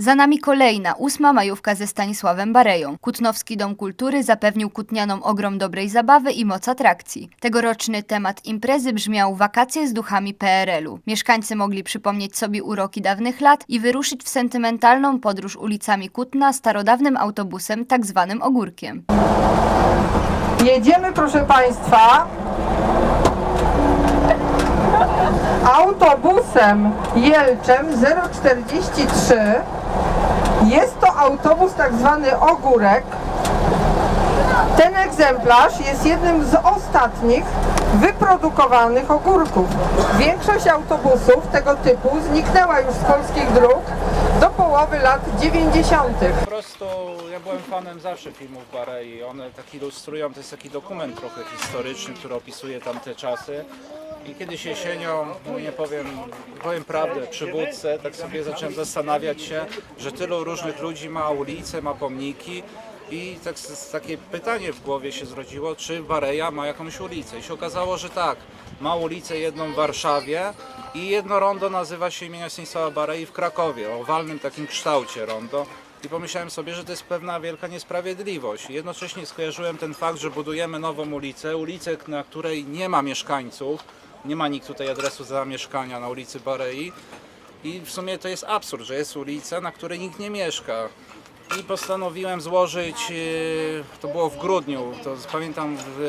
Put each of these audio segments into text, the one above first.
Za nami kolejna, ósma majówka ze Stanisławem Bareją. Kutnowski Dom Kultury zapewnił kutnianom ogrom dobrej zabawy i moc atrakcji. Tegoroczny temat imprezy brzmiał Wakacje z duchami PRL-u. Mieszkańcy mogli przypomnieć sobie uroki dawnych lat i wyruszyć w sentymentalną podróż ulicami Kutna starodawnym autobusem, tak zwanym ogórkiem. Jedziemy, proszę Państwa, autobusem Jelczem 043. Jest to autobus tak zwany ogórek. Ten egzemplarz jest jednym z ostatnich wyprodukowanych ogórków. Większość autobusów tego typu zniknęła już z polskich dróg do połowy lat 90. Po prostu ja byłem fanem zawsze filmów Barei. One tak ilustrują, to jest taki dokument trochę historyczny, który opisuje tamte czasy. I kiedyś jesienią, no nie powiem, powiem prawdę, przy wódce, tak sobie zacząłem zastanawiać się, że tylu różnych ludzi ma ulice, ma pomniki. I tak, takie pytanie w głowie się zrodziło, czy Bareja ma jakąś ulicę. I się okazało, że tak. Ma ulicę jedną w Warszawie i jedno rondo nazywa się imienia Stanisława Barei w Krakowie, o owalnym takim kształcie rondo. I pomyślałem sobie, że to jest pewna wielka niesprawiedliwość. Jednocześnie skojarzyłem ten fakt, że budujemy nową ulicę, ulicę, na której nie ma mieszkańców, nie ma nikt tutaj adresu zamieszkania na ulicy Barei. I w sumie to jest absurd, że jest ulica, na której nikt nie mieszka. I postanowiłem złożyć, e, to było w grudniu, to pamiętam w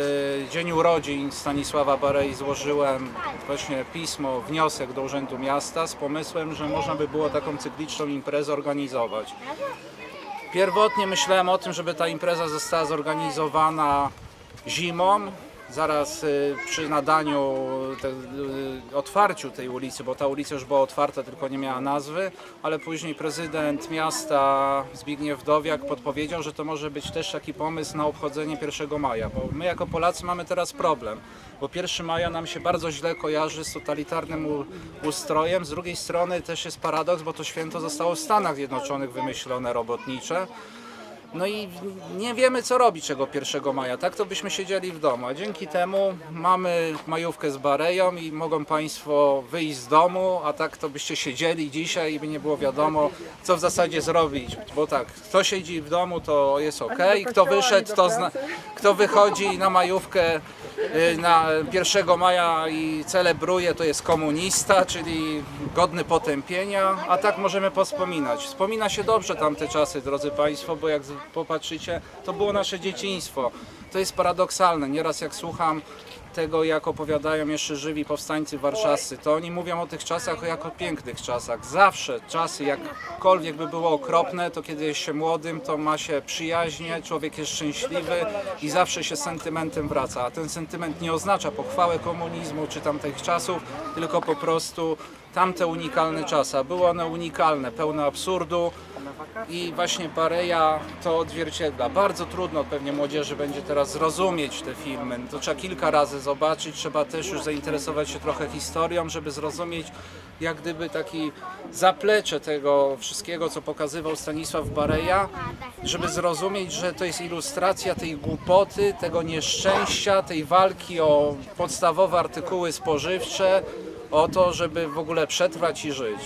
e, dzień urodzin Stanisława Barei złożyłem właśnie pismo, wniosek do Urzędu Miasta z pomysłem, że można by było taką cykliczną imprezę organizować. Pierwotnie myślałem o tym, żeby ta impreza została zorganizowana zimą, zaraz y, przy nadaniu, te, y, otwarciu tej ulicy, bo ta ulica już była otwarta, tylko nie miała nazwy, ale później prezydent miasta Zbigniew Dowiak podpowiedział, że to może być też taki pomysł na obchodzenie 1 maja, bo my jako Polacy mamy teraz problem, bo 1 maja nam się bardzo źle kojarzy z totalitarnym ustrojem, z drugiej strony też jest paradoks, bo to święto zostało w Stanach Zjednoczonych wymyślone robotnicze, no i nie wiemy co robić czego 1 maja, tak to byśmy siedzieli w domu, a dzięki temu mamy majówkę z Bareją i mogą Państwo wyjść z domu, a tak to byście siedzieli dzisiaj i by nie było wiadomo co w zasadzie zrobić, bo tak, kto siedzi w domu to jest ok, kto wyszedł, to zna, kto wychodzi na majówkę y, na 1 maja i celebruje to jest komunista, czyli godny potępienia, a tak możemy pospominać. Wspomina się dobrze tamte czasy, drodzy Państwo, bo jak popatrzycie, to było nasze dzieciństwo. To jest paradoksalne. Nieraz jak słucham tego, jak opowiadają jeszcze żywi powstańcy warszawscy, to oni mówią o tych czasach jako o pięknych czasach. Zawsze czasy, jakkolwiek by było okropne, to kiedy jest się młodym, to ma się przyjaźnie, człowiek jest szczęśliwy i zawsze się sentymentem wraca. A ten sentyment nie oznacza pochwałę komunizmu czy tamtych czasów, tylko po prostu tamte unikalne czasy. Były one unikalne, pełne absurdu, i właśnie Bareja to odzwierciedla. Bardzo trudno pewnie młodzieży będzie teraz zrozumieć te filmy. To trzeba kilka razy zobaczyć, trzeba też już zainteresować się trochę historią, żeby zrozumieć jak gdyby taki zaplecze tego wszystkiego, co pokazywał Stanisław Bareja, żeby zrozumieć, że to jest ilustracja tej głupoty, tego nieszczęścia, tej walki o podstawowe artykuły spożywcze, o to, żeby w ogóle przetrwać i żyć.